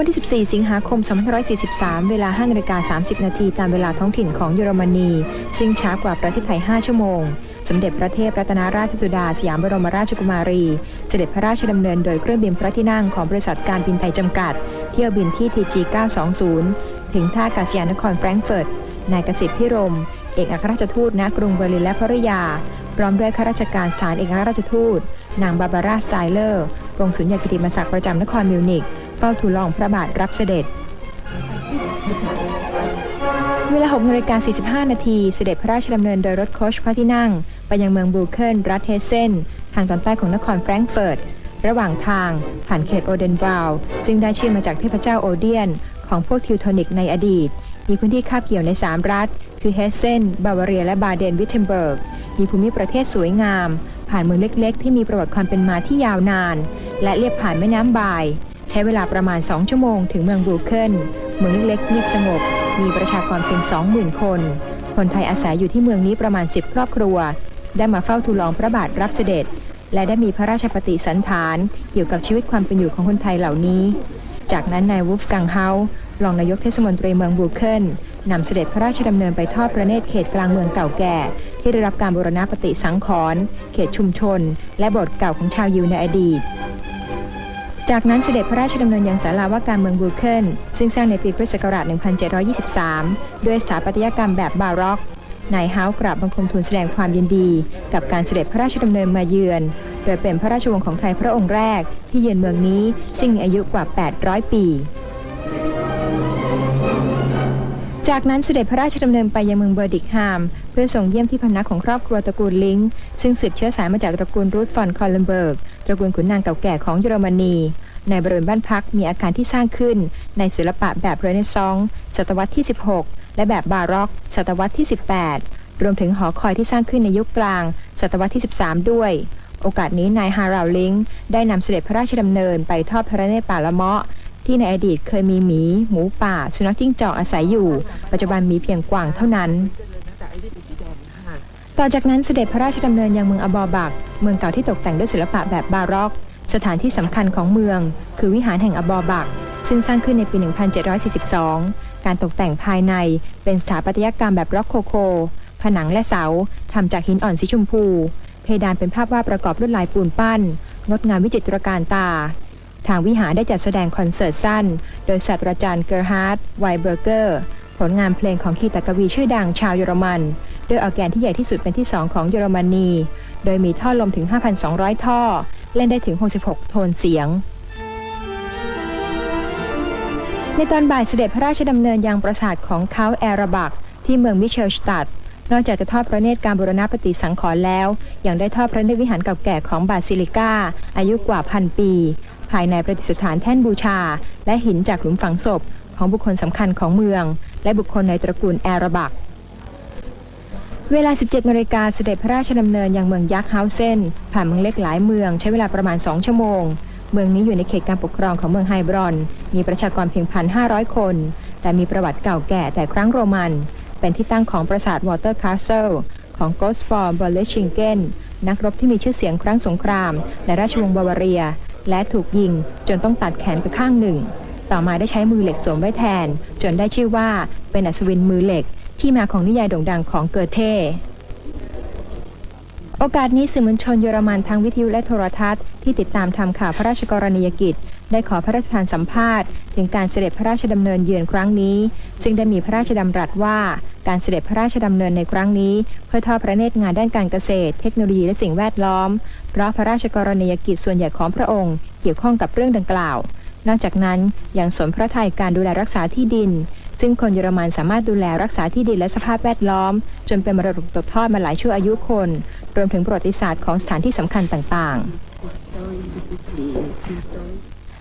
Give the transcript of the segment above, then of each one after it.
วันที่ 14 สิงหาคม 2543 เวลา5นาฬิกา30 นาทีตามเวลาท้องถิ่นของเยอรมนี ซึ่งช้ากว่าประเทศไทย 5 ชั่วโมง สมเด็จพระเทพรัตนราชสุดาสยามบรมราชกุมารี เสด็จพระราชดำเนินโดยเครื่องบินพระที่นั่งของบริษัทการบินไทยจำกัด เที่ยวบินที่ TG 920 ถึงท่าอากาศยานนครแฟรงก์เฟิร์ต นายกสิทธิ์พิรม เอกอัครราชทูตณกรุงเบอร์ลินและภริยา พร้อมด้วยข้าราชการสถานเอกอัครราชทูต นางบาบาร่าสไตเลอร์กงสุลยกิติมศักดิ์ประจำนครมิวนิก เฝ้าทูลละอองพระบาทรับเสด็จ เวลา6นาฬิกา45 นาที เสด็จพระราชดำเนินโดยรถโคชพระที่นั่ง ไปยังเมืองบูเคิลรัฐเฮเซนทางตอนใต้ของนครแฟรงก์เฟิร์ต ระหว่างทางผ่านเขตโอเดนบาวน์ซึ่งได้ชื่อมาจากเทพเจ้าโอเดียน ของพวกทิวโทนิกในอดีต มีพื้นที่คาบเกี่ยวใน 3 รัฐ คือเฮเซน บาวาเรีย และบาเดนวิเทมเบิร์ก มีภูมิประเทศสวยงาม ผ่านเมืองเล็กๆ ที่มีประวัติความเป็นมาที่ยาวนาน และเลียบผ่านแม่น้ำบาย ใช้เวลาประมาณ 2 ชั่วโมงถึงเมืองบรูเคิลเมืองเล็กๆเงียบสงบ มีประชากรเพียง 20,000 คน คนไทยอาศัยอยู่ที่เมืองนี้ประมาณ 10 ครอบครัว ได้มาเฝ้าทูลองพระบาทรับเสด็จ และได้มีพระราชปฏิสันฐานเกี่ยวกับชีวิตความเป็นอยู่ของคนไทยเหล่านี้ จากนั้นนายวูฟกังเฮารองนายกเทศมนตรีเมืองบรูเคิลนำเสด็จพระราชดำเนินไปทอดพระเนตรเขตกลางเมืองเก่าแก่ ที่ได้รับการบูรณะปฏิสังขรณ์เขตชุมชน และบสถ์เก่าของชาวยิวในอดีต จากนั้นเสด็จพระราชดำเนินยังศาลาว่าการเมืองบูเคิลซึ่งสร้างในปีคริสต์ศักราช 1723 ด้วยสถาปัตยกรรมแบบบาร็อกนายฮาวกราบบังคมทูลแสดงความยินดี กับการเสด็จพระราชดำเนินมาเยือน โดยเป็นพระราชวงศ์ของไทยพระองค์แรก ที่เยือนเมืองนี้ ซึ่งมีอายุกว่า 800 ปี จากนั้นเสด็จพระราชดำเนินไปยังเมืองเบอร์ดิกฮามเพื่อส่งเยี่ยมที่พำนักของครอบครัวตระกูลลิงซึ่งสืบเชื้อสายมาจากตระกูลรูธฟอนคอลเลนเบิร์ก ระกูลขุนนางเก่าแก่ของเยอรมนี ในบริเวณบ้านพักมีอาคารที่สร้างขึ้น ในศิลปะแบบเรเนซองส์ศตวรรษที่ 16 และแบบบาร็อก ศตวรรษที่ 18 รวมถึงหอคอยที่สร้างขึ้นในยุคกลาง ศตวรรษที่ 13 ด้วย โอกาสนี้นายฮาราลิงได้นำเสด็จพระราชดำเนินไปทอดพระเนตรป่าละเมาะที่ในอดีตเคยมีหมี หมูป่า สุนัขจิ้งจอกอาศัยอยู่ ปัจจุบันมีเพียงกวางเท่านั้น ต่อจากนั้นเสด็จพระราชดำเนินยังเมืองอบอบัก เมืองเก่าที่ตกแต่งด้วยศิลปะแบบบาร็อก สถานที่สำคัญของเมือง คือวิหารแห่งอบอบัก ซึ่งสร้างขึ้นในปี 1742 การตกแต่งภายในเป็นสถาปัตยกรรมแบบร็อกโคโค ผนังและเสาทำจากหินอ่อนสีชมพู เพดานเป็นภาพวาดประกอบลวดลายปูนปั้น งดงามวิจิตรการตา ทางวิหารได้จัดแสดงคอนเสิร์ตสั้น โดยศาสตราจารย์เกอร์ฮาร์ดไวเบอร์เกอร์ ผลงานเพลงของคีตกวีชื่อดังชาวเยอรมัน โดยออร์แกนที่ใหญ่ที่สุดเป็นที่ 2 ของเยอรมนี โดยมีท่อลมถึง 5,200 ท่อ เล่นได้ถึง 66 โทนเสียง ในตอนบ่ายเสด็จพระราชดำเนินยังปราสาทของเขาแอราบัก ที่เมืองมิเชลสตัดนอกจากจะทอดพระเนตรการบูรณะปฏิสังขรณ์แล้ว ยังได้ทอดพระเนตรวิหารเก่าแก่ของบาซิลิก้า อายุกว่าพันปี ภายในประดิษฐานแท่นบูชา และหินจากหลุมฝังศพ ของบุคคลสำคัญของเมือง และบุคคลในตระกูลแอรบัก เวลา 17นาฬิกาเสด็จพระราชดำเนินยังเมืองยักษ์เฮาเซนผ่านเมืองเล็กหลายเมืองใช้เวลาประมาณ 2 ชั่วโมง เมืองนี้อยู่ในเขตการปกครองของเมืองไฮบรอน มีประชากรเพียง 1,500 คน แต่มีประวัติเก่าแก่แต่ครั้งโรมัน เป็นที่ตั้งของปราสาทวอเตอร์คาสเซิลของโกสฟอร์บอลเลชิงเกนนักรบที่มีชื่อเสียงครั้งสงคราม ในราชวงศ์บาวาเรีย และถูกยิงจนต้องตัดแขนไปข้างหนึ่ง ต่อมาได้ใช้มือเหล็กสวมไว้แทน จนได้ชื่อว่าเป็นอัศวินมือเหล็ก ที่มาของนิยายโด่งดังของเกอเท่โอกาสนี้สื่อมวลชนเยอรมันทั้งวิทยุและโทรทัศน์ที่ติดตามทำข่าวพระราชกรณียกิจ ได้ขอพระราชทานสัมภาษณ์ ถึงการเสด็จพระราชดำเนินเยือนครั้งนี้ ซึ่งได้มีพระราชดำรัสว่าการเสด็จพระราชดำเนินในครั้งนี้ เพื่อทอดพระเนตรงานด้านการเกษตร เทคโนโลยีและสิ่งแวดล้อม เพราะพระราชกรณียกิจส่วนใหญ่ของพระองค์ เกี่ยวข้องกับเรื่องดังกล่าว นอกจากนั้นยังสนพระทัยการดูแลรักษาที่ดิน ซึ่งคนเยอรมันสามารถดูแลรักษาที่ดินและสภาพแวดล้อม จนเป็นมรดกตกทอดมาหลายชั่วอายุคน รวมถึงประวัติศาสตร์ของสถานที่สำคัญต่างๆ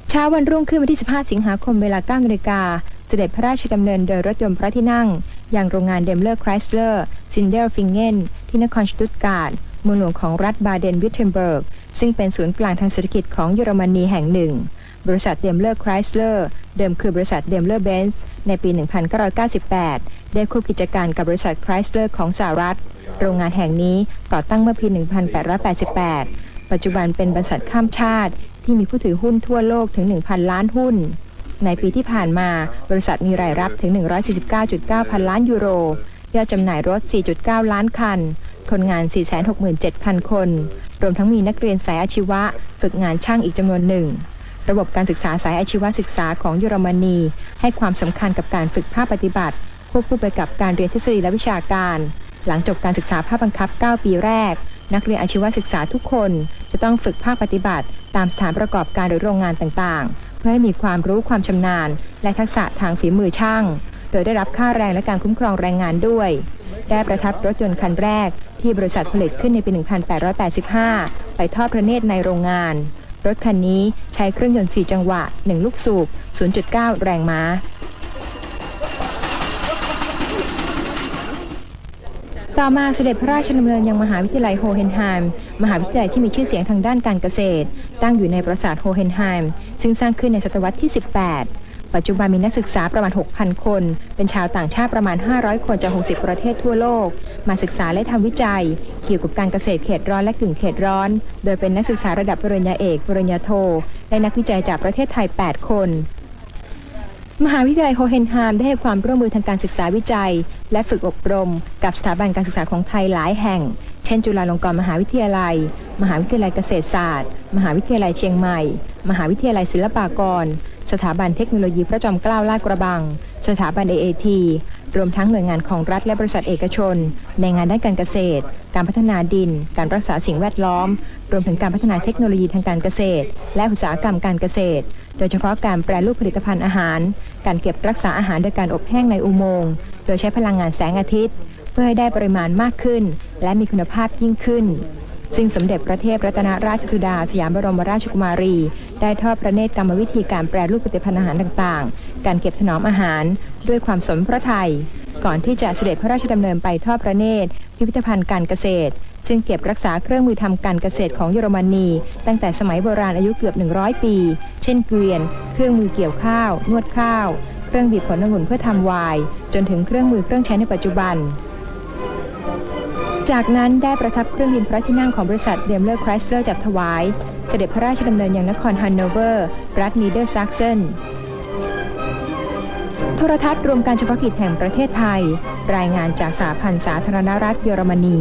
เช้าวันรุ่งขึ้นวันที่ 15 สิงหาคมเวลา9นาฬิกาเสด็จพระราชดำเนินโดยรถยนต์พระที่นั่ง อยังโรงงานเดมเลอร์ไครสเลอร์ซินเดลฟิงเกนที่นครสตุตการ์ดเมืองหลวงของรัฐบาเดนวิเทมเบิร์กซึ่งเป็นศูนย์กลางทางเศรษฐกิจของเยอรมนีแห่งหนึ่ง บริษัทเดมเลอร์ไครสเลอร์ เดิมคือบริษัทเดมเลอร์เบนซ์ในปี 1998 ได้คู่กิจการกับบริษัทไครสเลอร์ของสหรัฐ โรงงานแห่งนี้ก่อตั้งเมื่อปี 1888 ปัจจุบันเป็นบริษัทข้ามชาติ ที่มีผู้ถือหุ้นทั่วโลกถึง 1,000 ล้านหุ้น ในปีที่ผ่านมาบริษัทมีรายรับถึง 149.9 พันล้านยูโรยอดจำหน่ายรถ 4.9 ล้านคัน คนงาน 467,000 คน รวมทั้งมีนักเรียนสายอาชีวะ ฝึกงานช่างอีกจำนวนหนึ่ง ระบบการศึกษาสายอาชีวศึกษาของเยอรมนี ให้ความสำคัญกับการฝึกภาคปฏิบัติ ควบคู่ไปกับการเรียนทฤษฎีและวิชาการ หลังจบการศึกษาภาคบังคับ 9 ปีแรก นักเรียนอาชีวศึกษาทุกคน จะต้องฝึกภาคปฏิบัติ ตามสถานประกอบการหรือโรงงานต่างๆ เพื่อให้มีความรู้ความชำนาญ และทักษะทางฝีมือช่าง โดยได้รับค่าแรงและการคุ้มครองแรงงานด้วยได้ประทับรถยนต์คันแรกที่บริษัทผลิตขึ้นในปี 1885 ไปทอดพระเนตรในโรงงาน รถคันนี้ใช้เครื่องยนต์ 4 จังหวะ 1 ลูกสูบ 0.9 แรงม้า ต่อมาเสด็จพระราชดำเนินยังมหาวิทยาลัยโฮเฮนไฮม์ มหาวิทยาลัยที่มีชื่อเสียงทางด้านการเกษตร ตั้งอยู่ในปราสาทโฮเฮนไฮม์ ซึ่งสร้างขึ้นในศตวรรษที่ 18 ปัจจุบันมีนักศึกษาประมาณ 6,000 คน เป็นชาวต่างชาติประมาณ 500 คนจาก 60 ประเทศทั่วโลก มาศึกษาและทำวิจัย เกี่ยวกับการเกษตรเขตร้อนและกึ่งเขตร้อน โดยเป็นนักศึกษาระดับปริญญาเอกปริญญาโท และนักวิจัยจากประเทศไทย 8 คน มหาวิทยาลัยโฮเฮนไฮมได้ให้ความร่วมมือทางการศึกษาวิจัย และฝึกอบรม กับสถาบันการศึกษาของไทยหลายแห่ง เช่น จุฬาลงกรณ์มหาวิทยาลัย มหาวิทยาลัยเกษตรศาสตร์ มหาวิทยาลัยเชียงใหม่ มหาวิทยาลัยศิลปากร สถาบันเทคโนโลยีพระจอมเกล้าลาดกระบัง สถาบัน AAT รวมทั้งหน่วยงานของรัฐและบริษัทเอกชน ในงานด้านการเกษตร การพัฒนาดิน การรักษาสิ่งแวดล้อม รวมถึงการพัฒนาเทคโนโลยีทางการเกษตร และอุตสาหกรรมการเกษตร โดยเฉพาะการแปรรูปผลิตภัณฑ์อาหาร การเก็บรักษาอาหารโดยการอบแห้งในอุโมงค์ โดยใช้พลังงานแสงอาทิตย์ เพื่อให้ได้ปริมาณมากขึ้น และมีคุณภาพยิ่งขึ้น ซึ่งสมเด็จพระเทพรัตนราชสุดาสยามบรมราชกุมารี ได้ทอดพระเนตรกรรมวิธีการแปรรูปผลิตภัณฑ์อาหารต่างๆ การเก็บถนอมอาหาร ด้วยความสมพระทัยก่อนที่จะเสด็จพระราชดำเนินไปทอดพระเนตร พิพิธภัณฑ์การเกษตร ซึ่งเก็บรักษาเครื่องมือทำการเกษตรของเยอรมนี ตั้งแต่สมัยโบราณอายุเกือบ 100 ปี เช่นเกวียน เครื่องมือเกี่ยวข้าว นวดข้าว เครื่องบีบผลองุ่นเพื่อทำไวน์จนถึงเครื่องมือเครื่องใช้ในปัจจุบัน จากนั้นได้ประทับเครื่องบินพระที่นั่งของบริษัทเดมเลอร์ครสเลอร์จัดถวาย เสด็จพระราชดำเนินยังนครฮันโนเวอร์ รัฐนีเดอร์ซักเซนโทรทัศน์รวมการเฉพาะกิจแห่งประเทศไทย รายงานจากสาพันธ์สาธารณรัฐเยอรมนี